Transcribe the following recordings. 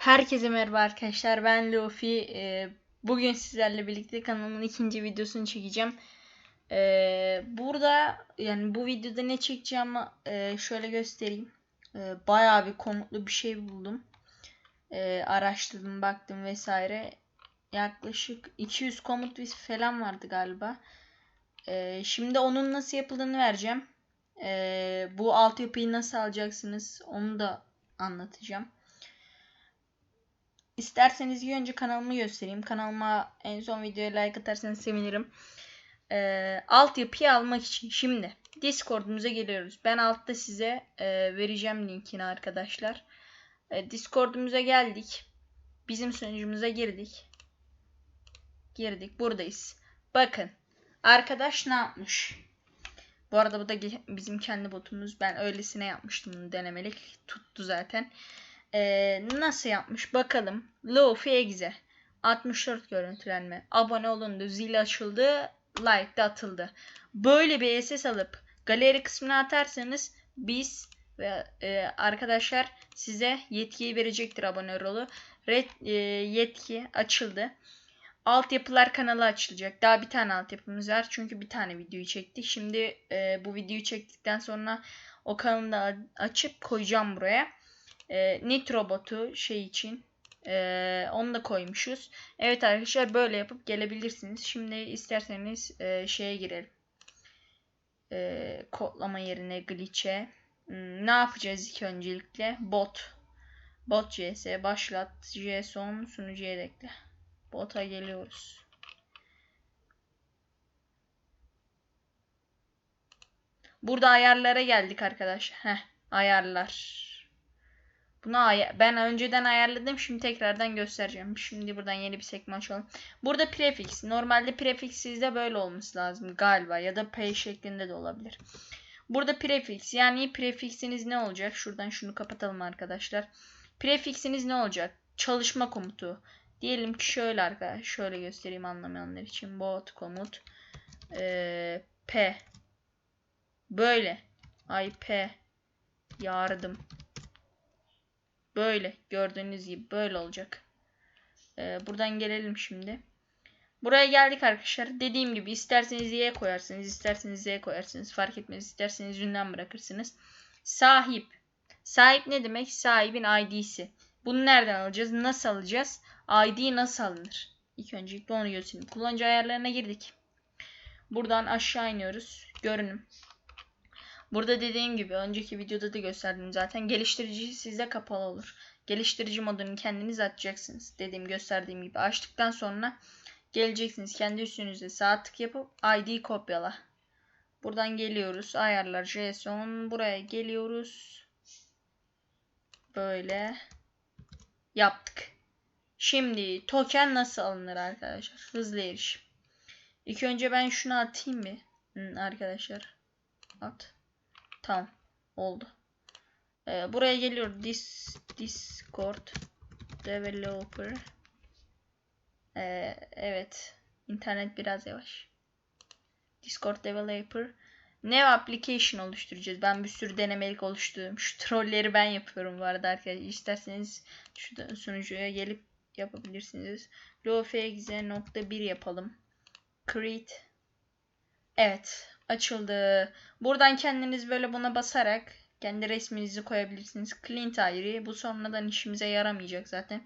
Herkese merhaba arkadaşlar. Ben Luffy. Ee, bugün sizlerle birlikte kanalımın ikinci videosunu çekeceğim. Ee, burada yani bu videoda ne çekeceğimi e, şöyle göstereyim. Ee, bayağı bir komutlu bir şey buldum. Ee, araştırdım, baktım vesaire. Yaklaşık 200 komut falan vardı galiba. Ee, şimdi onun nasıl yapıldığını vereceğim. Ee, bu altyapıyı nasıl alacaksınız onu da anlatacağım. İsterseniz ilk önce kanalımı göstereyim. Kanalıma en son videoya like atarsanız sevinirim. Ee, altyapıyı almak için şimdi Discord'umuza geliyoruz. Ben altta size e, vereceğim linkini arkadaşlar. E, Discord'umuza geldik. Bizim sunucumuza girdik. Girdik. Buradayız. Bakın. Arkadaş ne yapmış? Bu arada bu da bizim kendi botumuz. Ben öylesine yapmıştım bunu denemelik. Tuttu zaten. Ee, nasıl yapmış bakalım. Luffy Exe. 64 görüntülenme. Abone olundu. Zil açıldı. Like de atıldı. Böyle bir SS alıp galeri kısmına atarsanız biz ve e, arkadaşlar size yetkiyi verecektir abone rolu. Red, e, yetki açıldı. Altyapılar kanalı açılacak. Daha bir tane altyapımız var. Çünkü bir tane videoyu çektik. Şimdi e, bu videoyu çektikten sonra o kanalı da açıp koyacağım buraya e, Nitro botu şey için e, onu da koymuşuz. Evet arkadaşlar böyle yapıp gelebilirsiniz. Şimdi isterseniz e, şeye girelim. E, kodlama yerine glitch'e. Hmm, ne yapacağız ilk öncelikle? Bot. Bot CS başlat. JSON sunucuya ekle. Bota geliyoruz. Burada ayarlara geldik arkadaşlar. Heh, ayarlar. Bunu ben önceden ayarladım. Şimdi tekrardan göstereceğim. Şimdi buradan yeni bir sekme açalım. Burada prefix. Normalde prefix sizde böyle olması lazım galiba. Ya da p şeklinde de olabilir. Burada prefix. Yani prefixiniz ne olacak? Şuradan şunu kapatalım arkadaşlar. Prefixiniz ne olacak? Çalışma komutu. Diyelim ki şöyle arkadaşlar. Şöyle göstereyim anlamayanlar için. Bot komut. Ee, P. Böyle. Ay P. Yardım. Böyle gördüğünüz gibi böyle olacak. Ee, buradan gelelim şimdi. Buraya geldik arkadaşlar. Dediğim gibi isterseniz Y koyarsınız, isterseniz Z koyarsınız. Fark etmez. İsterseniz ünlem bırakırsınız. Sahip. Sahip ne demek? Sahibin ID'si. Bunu nereden alacağız? Nasıl alacağız? ID nasıl alınır? İlk öncelikle onu göstereyim. Kullanıcı ayarlarına girdik. Buradan aşağı iniyoruz. Görünüm. Burada dediğim gibi önceki videoda da gösterdim zaten. Geliştirici sizde kapalı olur. Geliştirici modunu kendiniz açacaksınız. Dediğim gösterdiğim gibi açtıktan sonra geleceksiniz. Kendi üstünüzde sağ tık yapıp ID kopyala. Buradan geliyoruz. Ayarlar JSON. Buraya geliyoruz. Böyle yaptık. Şimdi token nasıl alınır arkadaşlar? Hızlı erişim. İlk önce ben şunu atayım mı? Hı, arkadaşlar. At. Tamam. Oldu. Ee, buraya geliyor. Dis, Discord Developer. Ee, evet. İnternet biraz yavaş. Discord Developer. Ne application oluşturacağız. Ben bir sürü denemelik oluşturdum. Şu trolleri ben yapıyorum bu arada arkadaşlar. İsterseniz şu sunucuya gelip yapabilirsiniz. Lofexe.1 yapalım. Create. Evet açıldı. Buradan kendiniz böyle buna basarak kendi resminizi koyabilirsiniz. Clean ayrı. Bu sonradan işimize yaramayacak zaten.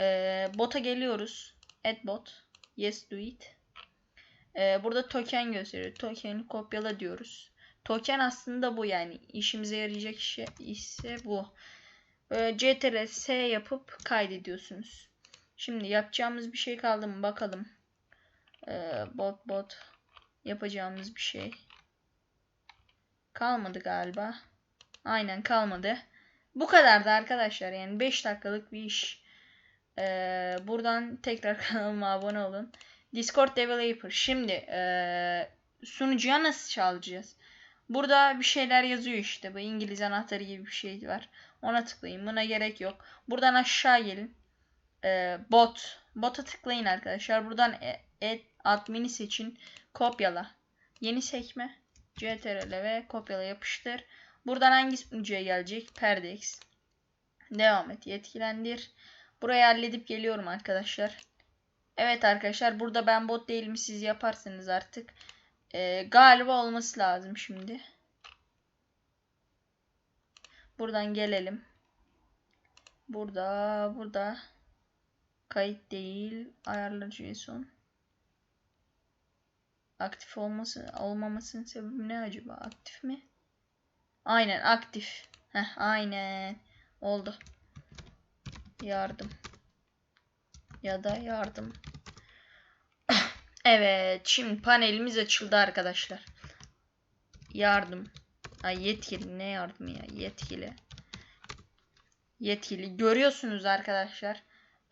Ee, bota geliyoruz. Add bot. Yes do it. Ee, burada token gösteriyor. Token'i kopyala diyoruz. Token aslında bu yani. işimize yarayacak şey ise bu. Ee, CTRL S yapıp kaydediyorsunuz. Şimdi yapacağımız bir şey kaldı mı bakalım. Ee, bot bot yapacağımız bir şey. Kalmadı galiba. Aynen kalmadı. Bu kadardı arkadaşlar. Yani 5 dakikalık bir iş. Ee, buradan tekrar kanalıma abone olun. Discord Developer. Şimdi ee, sunucuya nasıl çalacağız? Burada bir şeyler yazıyor işte. Bu İngiliz anahtarı gibi bir şey var. Ona tıklayın. Buna gerek yok. Buradan aşağı gelin. Ee, bot. Bota tıklayın arkadaşlar. Buradan add admini seçin. Kopyala. Yeni sekme. CTRL ve kopyala yapıştır. Buradan hangi sunucuya gelecek? Perdex. Devam et. Yetkilendir. Burayı halledip geliyorum arkadaşlar. Evet arkadaşlar burada ben bot değilim siz yaparsınız artık. Ee, galiba olması lazım şimdi. Buradan gelelim. Burada, burada. Kayıt değil. Ayarlar JSON. Aktif olması, olmamasının sebebi ne acaba? Aktif mi? Aynen aktif. Heh, aynen. Oldu. Yardım. Ya da yardım. evet. Şimdi panelimiz açıldı arkadaşlar. Yardım. Ay yetkili. Ne yardım ya? Yetkili. Yetkili. Görüyorsunuz arkadaşlar.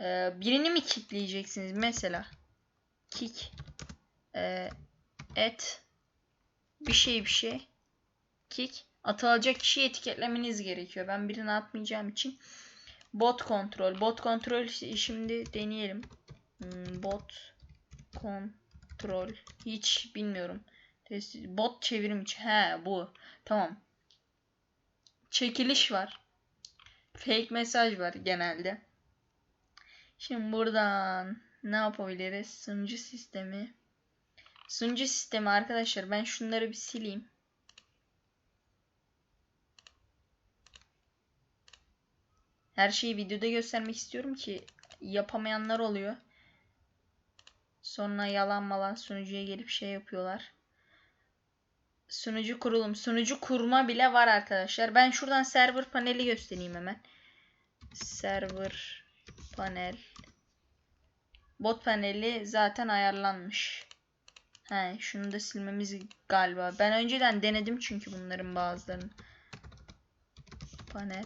Ee, birini mi kickleyeceksiniz? Mesela. Kick. Ee, et. Bir şey bir şey. Kick. Atılacak kişiyi etiketlemeniz gerekiyor. Ben birini atmayacağım için. Bot kontrol. Bot kontrol şimdi deneyelim. Hmm, bot kontrol. Hiç bilmiyorum. Bot çevrim içi. He bu. Tamam. Çekiliş var. Fake mesaj var genelde. Şimdi buradan ne yapabiliriz? Sunucu sistemi. Sunucu sistemi arkadaşlar ben şunları bir sileyim. Her şeyi videoda göstermek istiyorum ki yapamayanlar oluyor. Sonra yalan malan sunucuya gelip şey yapıyorlar. Sunucu kurulum. Sunucu kurma bile var arkadaşlar. Ben şuradan server paneli göstereyim hemen. Server panel. Bot paneli zaten ayarlanmış. He, şunu da silmemiz galiba. Ben önceden denedim çünkü bunların bazılarını. Panel.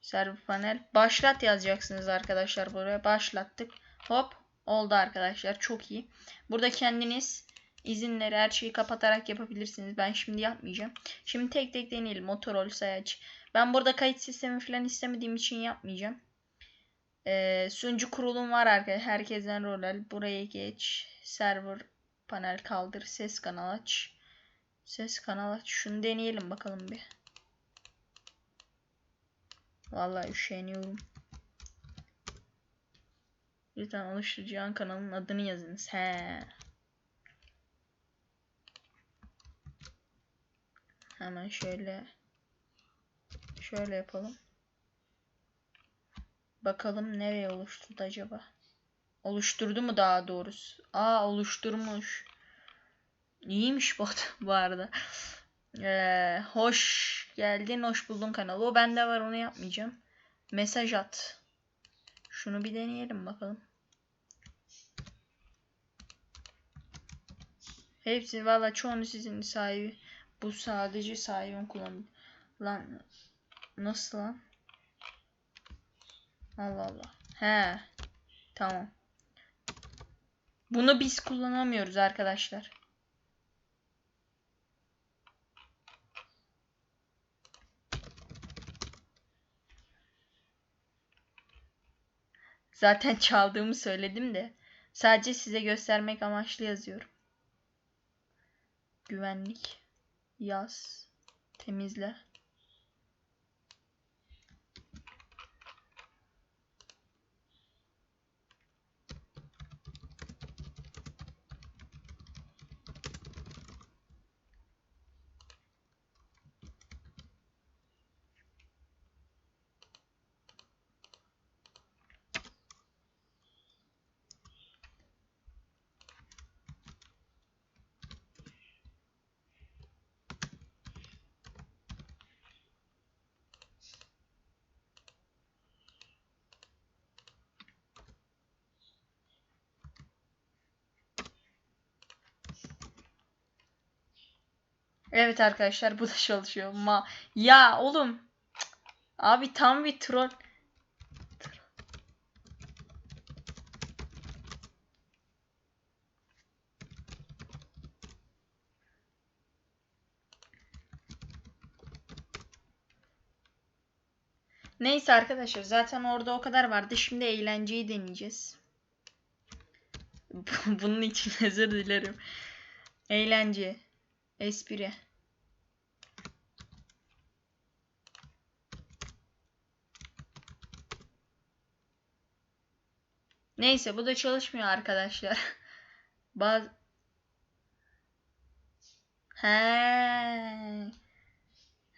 Server panel. Başlat yazacaksınız arkadaşlar buraya. Başlattık. Hop. Oldu arkadaşlar. Çok iyi. Burada kendiniz izinleri her şeyi kapatarak yapabilirsiniz. Ben şimdi yapmayacağım. Şimdi tek tek deneyelim. Motorol sayaç. Ben burada kayıt sistemi falan istemediğim için yapmayacağım. Ee, sunucu kurulum var arkadaşlar. Herkesten rol al. Buraya geç. Server panel kaldır. Ses kanal aç. Ses kanal aç. Şunu deneyelim bakalım bir. Vallahi üşeniyorum. Lütfen oluşturacağın kanalın adını yazınız. He. Hemen şöyle şöyle yapalım. Bakalım nereye oluşturdu acaba? Oluşturdu mu daha doğrusu? Aa oluşturmuş. İyiymiş bot bu arada. Ee, hoş geldin, hoş buldun kanalı. O bende var onu yapmayacağım. Mesaj at. Şunu bir deneyelim bakalım. Hepsi valla çoğunu sizin sahibi. Bu sadece sahibin kullanıyor. Lan nasıl lan? Allah Allah. He. Tamam. Bunu biz kullanamıyoruz arkadaşlar. Zaten çaldığımı söyledim de. Sadece size göstermek amaçlı yazıyorum. Güvenlik. Yaz. Temizle. Evet arkadaşlar bu da çalışıyor. Ma ya oğlum. Abi tam bir troll. Neyse arkadaşlar zaten orada o kadar vardı. Şimdi eğlenceyi deneyeceğiz. Bunun için özür dilerim. Eğlence. Espri. Neyse bu da çalışmıyor arkadaşlar. Baz He.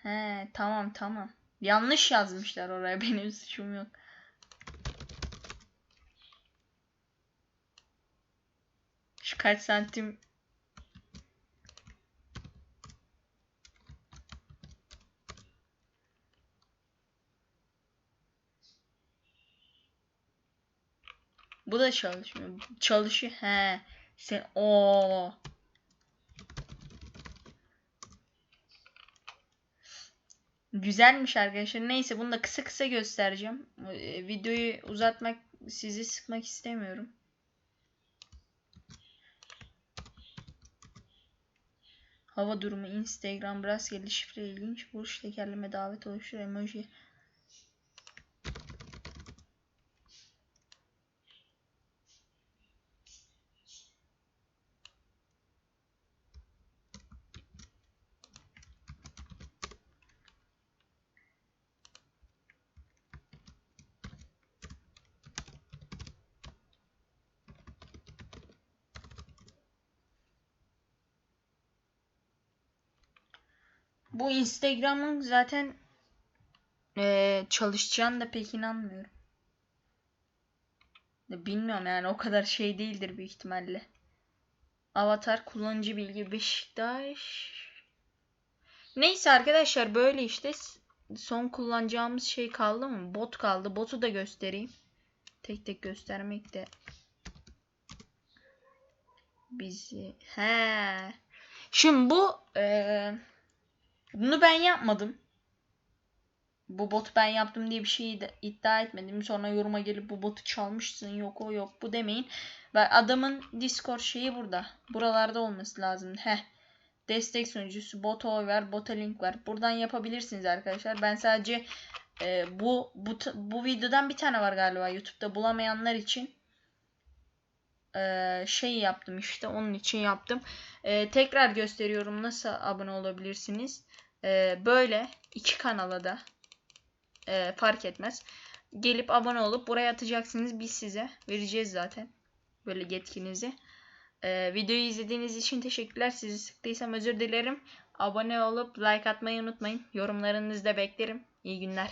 He, tamam tamam. Yanlış yazmışlar oraya. Benim suçum yok. Şu kaç santim Bu da çalışmıyor. Çalışıyor. He. Sen o Güzelmiş arkadaşlar. Neyse bunu da kısa kısa göstereceğim. Ee, Videoyu uzatmak, sizi sıkmak istemiyorum. Hava durumu, Instagram, rastgele şifre ilginç, vuruş, tekerleme, davet oluştur, emoji. Bu Instagram'ın zaten eee çalışacağını da pek inanmıyorum. Bilmiyorum yani o kadar şey değildir büyük ihtimalle. Avatar kullanıcı bilgi Beşiktaş. Neyse arkadaşlar böyle işte son kullanacağımız şey kaldı mı? Bot kaldı. Botu da göstereyim. Tek tek göstermek de bizi. He. Şimdi bu eee bunu ben yapmadım. Bu botu ben yaptım diye bir şey iddia etmedim. Sonra yoruma gelip bu botu çalmışsın yok o yok bu demeyin. Ve adamın Discord şeyi burada. Buralarda olması lazım. Heh. Destek sunucusu bota oy ver, bota link var. Buradan yapabilirsiniz arkadaşlar. Ben sadece e, bu, bu bu videodan bir tane var galiba YouTube'da bulamayanlar için e, şey yaptım işte onun için yaptım. E, tekrar gösteriyorum nasıl abone olabilirsiniz. E, böyle iki kanala da e, fark etmez. Gelip abone olup buraya atacaksınız. Biz size vereceğiz zaten. Böyle yetkinizi. E, videoyu izlediğiniz için teşekkürler. Sizi sıktıysam özür dilerim. Abone olup like atmayı unutmayın. Yorumlarınızı da beklerim. İyi günler.